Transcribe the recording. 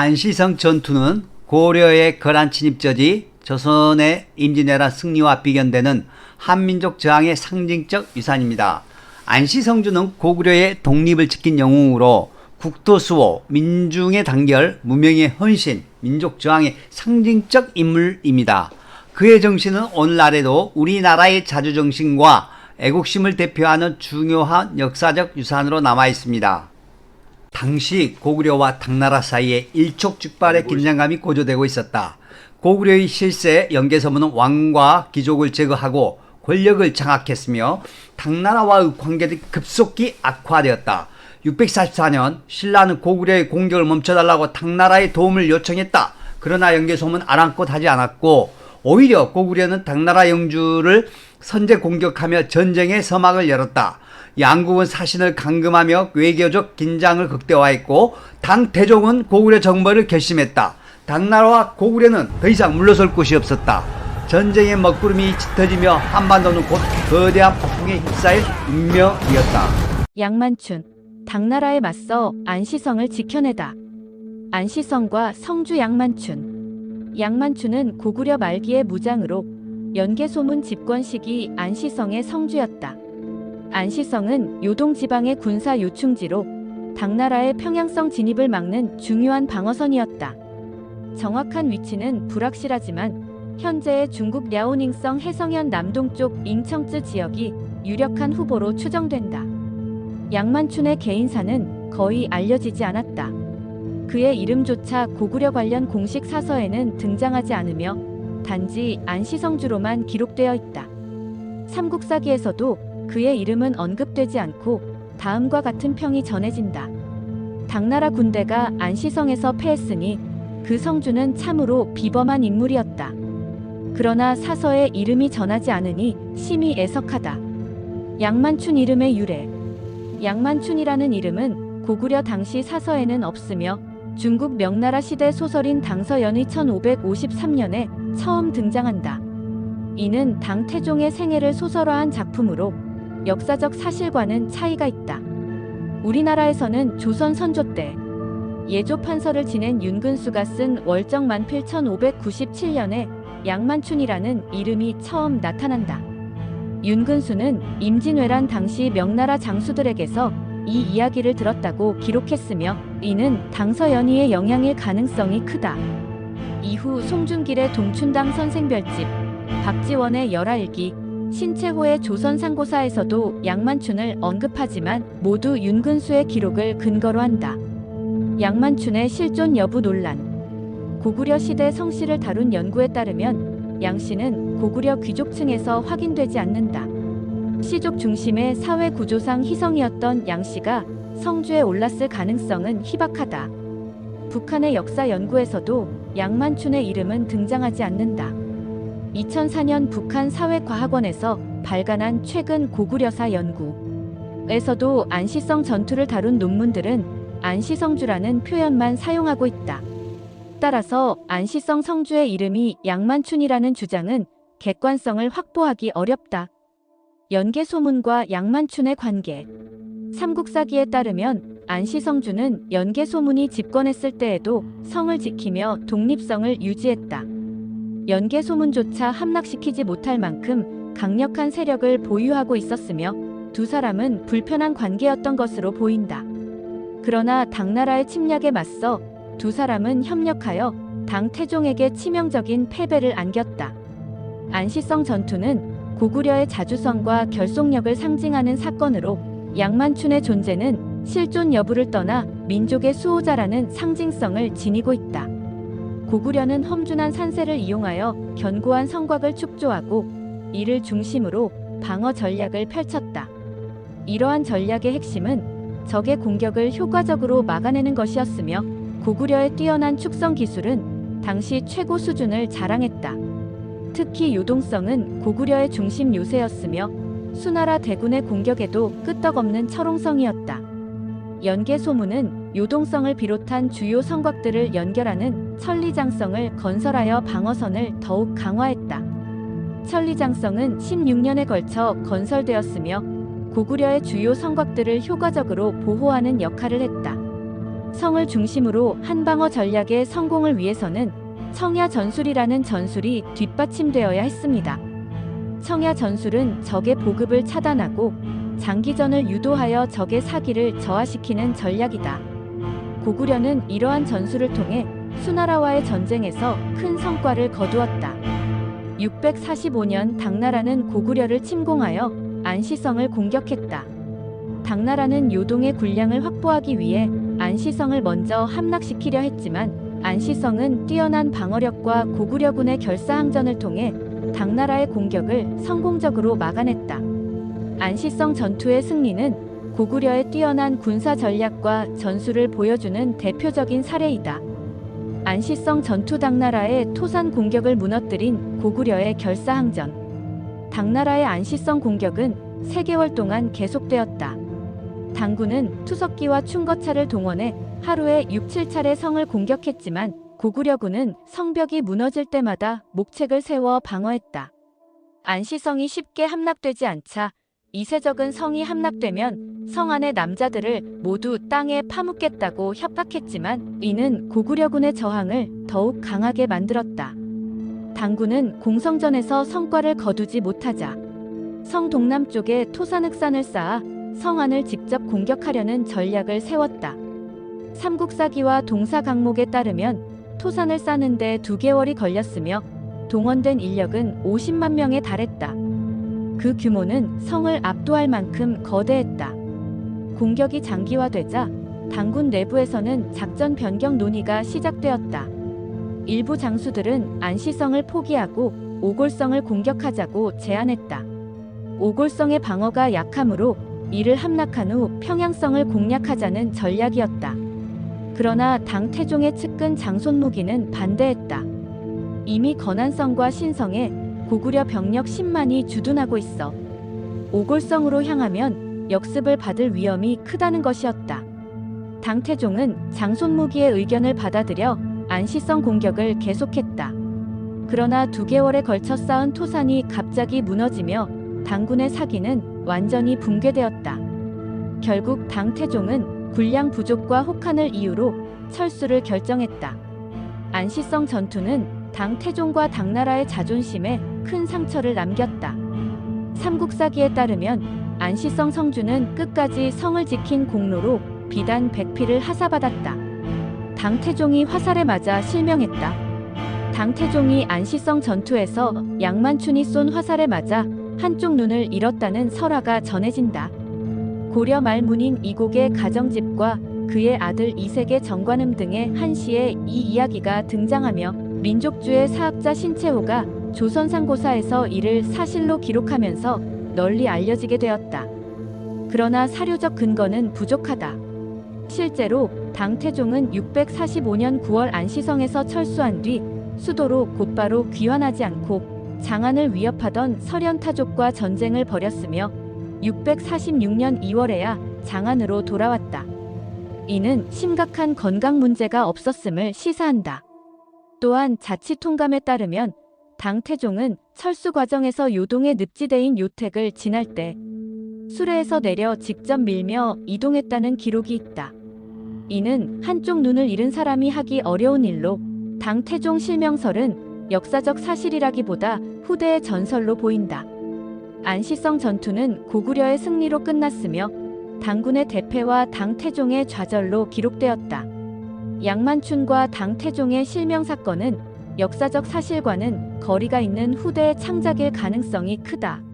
안시성 전투는 고려의 거란 침입저지 조선의 임진왜란 승리와 비견되는 한민족 저항의 상징적 유산입니다. 안시성주는 고구려의 독립을 지킨 영웅으로 국토 수호, 민중의 단결, 무명의 헌신, 민족 저항의 상징적 인물입니다. 그의 정신은 오늘날에도 우리나라의 자주정신과 애국심을 대표하는 중요한 역사적 유산으로 남아 있습니다. 당시 고구려와 당나라 사이에 일촉즉발의 긴장감이 고조되고 있었다. 고구려의 실세 연개서문은 왕과 귀족을 제거하고 권력을 장악했으며 당나라와의 관계도 급속히 악화되었다. 644년 신라는 고구려의 공격을 멈춰달라고 당나라의 도움을 요청했다. 그러나 연개소문 아랑곳 하지 않았고 오히려 고구려는 당나라 영주를 선제 공격하며 전쟁의 서막을 열었다. 양국은 사신을 감금하며 외교적 긴장을 극대화했고 당 태종은 고구려 정벌을 결심했다. 당나라와 고구려는 더 이상 물러설 곳이 없었다. 전쟁의 먹구름이 짙어지며 한반도는 곧 거대한 폭풍에 휩싸일 운명이었다. 양만춘, 당나라에 맞서 안시성을 지켜내다. 안시성과 성주 양만춘. 양만춘은 고구려 말기의 무장으로 연개소문 집권 시기 안시성의 성주였다. 안시성은 요동 지방의 군사 요충지로 당나라의 평양성 진입을 막는 중요한 방어선이었다. 정확한 위치는 불확실하지만 현재의 중국 랴오닝성 해성현 남동쪽 잉청쯔 지역이 유력한 후보로 추정된다. 양만춘의 개인사는 거의 알려지지 않았다. 그의 이름조차 고구려 관련 공식 사서에는 등장하지 않으며 단지 안시성주로만 기록되어 있다. 삼국사기에서도 그의 이름은 언급되지 않고 다음과 같은 평이 전해진다. 당나라 군대가 안시성에서 패했으니 그 성주는 참으로 비범한 인물이었다. 그러나 사서에 이름이 전하지 않으니 심히 애석하다. 양만춘 이름의 유래. 양만춘이라는 이름은 고구려 당시 사서에는 없으며 중국 명나라 시대 소설인 당서연의 1553년에 처음 등장한다. 이는 당 태종의 생애를 소설화한 작품으로 역사적 사실과는 차이가 있다. 우리나라에서는 조선 선조 때 예조 판서를 지낸 윤근수가 쓴 월정 만필 1597년에 양만춘이라는 이름이 처음 나타난다. 윤근수는 임진왜란 당시 명나라 장수들에게서 이 이야기를 들었다고 기록했으며 이는 당서연의의 영향일 가능성이 크다. 이후 송중길의 동춘당 선생별집, 박지원의 열하일기, 신채호의 조선상고사에서도 양만춘을 언급하지만 모두 윤근수의 기록을 근거로 한다. 양만춘의 실존 여부 논란 고구려 시대 성씨를 다룬 연구에 따르면 양 씨는 고구려 귀족층에서 확인되지 않는다. 시족 중심의 사회 구조상 희성이었던 양 씨가 성주에 올랐을 가능성은 희박하다. 북한의 역사 연구에서도 양만춘의 이름은 등장하지 않는다. 2004년 북한 사회과학원에서 발간한 최근 고구려사 연구에서도 안시성 전투를 다룬 논문들은 안시성주라는 표현만 사용하고 있다. 따라서 안시성 성주의 이름이 양만춘이라는 주장은 객관성을 확보하기 어렵다. 연개 소문과 양만춘의 관계 삼국사기에 따르면 안시성주는 연개 소문이 집권했을 때에도 성을 지키며 독립성을 유지했다. 연개 소문조차 함락시키지 못할 만큼 강력한 세력을 보유하고 있었으며 두 사람은 불편한 관계였던 것으로 보인다. 그러나 당나라의 침략에 맞서 두 사람은 협력하여 당 태종에게 치명적인 패배를 안겼다. 안시성 전투는 고구려의 자주성과 결속력을 상징하는 사건으로 양만춘의 존재는 실존 여부를 떠나 민족의 수호자라는 상징성을 지니고 있다. 고구려는 험준한 산세를 이용하여 견고한 성곽을 축조하고 이를 중심으로 방어 전략을 펼쳤다. 이러한 전략의 핵심은 적의 공격을 효과적으로 막아내는 것이었으며 고구려의 뛰어난 축성 기술은 당시 최고 수준을 자랑했다. 특히 요동성은 고구려의 중심 요새였으며 수나라 대군의 공격에도 끄떡없는 철옹성이었다. 연개 소문은 요동성을 비롯한 주요 성곽들을 연결하는 천리장성을 건설하여 방어선을 더욱 강화했다. 천리장성은 16년에 걸쳐 건설되었으며 고구려의 주요 성곽들을 효과적으로 보호하는 역할을 했다. 성을 중심으로 한방어 전략의 성공을 위해서는 청야 전술이라는 전술이 뒷받침되어야 했습니다. 청야 전술은 적의 보급을 차단하고 장기전을 유도하여 적의 사기를 저하시키는 전략이다. 고구려는 이러한 전술을 통해 수나라와의 전쟁에서 큰 성과를 거두었다. 645년 당나라는 고구려를 침공하여 안시성을 공격했다. 당나라는 요동의 군량을 확보하기 위해 안시성을 먼저 함락시키려 했지만 안시성은 뛰어난 방어력과 고구려군의 결사항전을 통해 당나라의 공격을 성공적으로 막아냈다. 안시성 전투의 승리는 고구려의 뛰어난 군사 전략과 전술을 보여주는 대표적인 사례이다. 안시성 전투 당나라의 토산 공격을 무너뜨린 고구려의 결사항전. 당나라의 안시성 공격은 3개월 동안 계속되었다. 당군은 투석기와 충거차를 동원해 하루에 6, 7차례 성을 공격했지만 고구려군은 성벽이 무너질 때마다 목책을 세워 방어했다. 안시성이 쉽게 함락되지 않자 이세적은 성이 함락되면 성 안의 남자들을 모두 땅에 파묻겠다고 협박했지만 이는 고구려군의 저항을 더욱 강하게 만들었다. 당군은 공성전에서 성과를 거두지 못하자 성 동남쪽에 토산흑산을 쌓아 성 안을 직접 공격하려는 전략을 세웠다. 삼국사기와 동사강목에 따르면 토산을 쌓는데 두 개월이 걸렸으며 동원된 인력은 50만 명에 달했다. 그 규모는 성을 압도할 만큼 거대했다. 공격이 장기화되자 당군 내부에서는 작전 변경 논의가 시작되었다. 일부 장수들은 안시성을 포기하고 오골성을 공격하자고 제안했다. 오골성의 방어가 약하므로 이를 함락한 후 평양성을 공략하자는 전략이었다. 그러나 당 태종의 측근 장손무기는 반대했다. 이미 건안성과 신성에 고구려 병력 10만이 주둔하고 있어 오골성으로 향하면 역습을 받을 위험이 크다는 것이었다. 당태종은 장손무기의 의견을 받아들여 안시성 공격을 계속했다. 그러나 두 개월에 걸쳐 쌓은 토산이 갑자기 무너지며 당군의 사기는 완전히 붕괴되었다. 결국 당태종은 군량 부족과 혹한을 이유로 철수를 결정했다. 안시성 전투는 당태종과 당나라의 자존심에 큰 상처를 남겼다. 삼국사기에 따르면 안시성 성주는 끝까지 성을 지킨 공로로 비단 백피를 하사받았다. 당태종이 화살에 맞아 실명했다. 당태종이 안시성 전투에서 양만춘이 쏜 화살에 맞아 한쪽 눈을 잃었다는 설화가 전해진다. 고려 말 문인 이곡의 가정집과 그의 아들 이색의 정관음 등의 한시에 이 이야기가 등장하며 민족주의 사학자 신채호가 조선상고사에서 이를 사실로 기록하면서 널리 알려지게 되었다. 그러나 사료적 근거는 부족하다. 실제로 당태종은 645년 9월 안시성에서 철수한 뒤 수도로 곧바로 귀환하지 않고 장안을 위협하던 설현타족과 전쟁을 벌였으며 646년 2월에야 장안으로 돌아왔다. 이는 심각한 건강 문제가 없었음을 시사한다. 또한 자치 통감에 따르면 당태종은 철수 과정에서 요동의 늪지대인 요택을 지날 때 수레에서 내려 직접 밀며 이동했다는 기록이 있다. 이는 한쪽 눈을 잃은 사람이 하기 어려운 일로 당태종 실명설은 역사적 사실이라기보다 후대의 전설로 보인다. 안시성 전투는 고구려의 승리로 끝났으며 당군의 대패와 당태종의 좌절로 기록되었다. 양만춘과 당태종의 실명 사건은 역사적 사실과는 거리가 있는 후대의 창작일 가능성이 크다.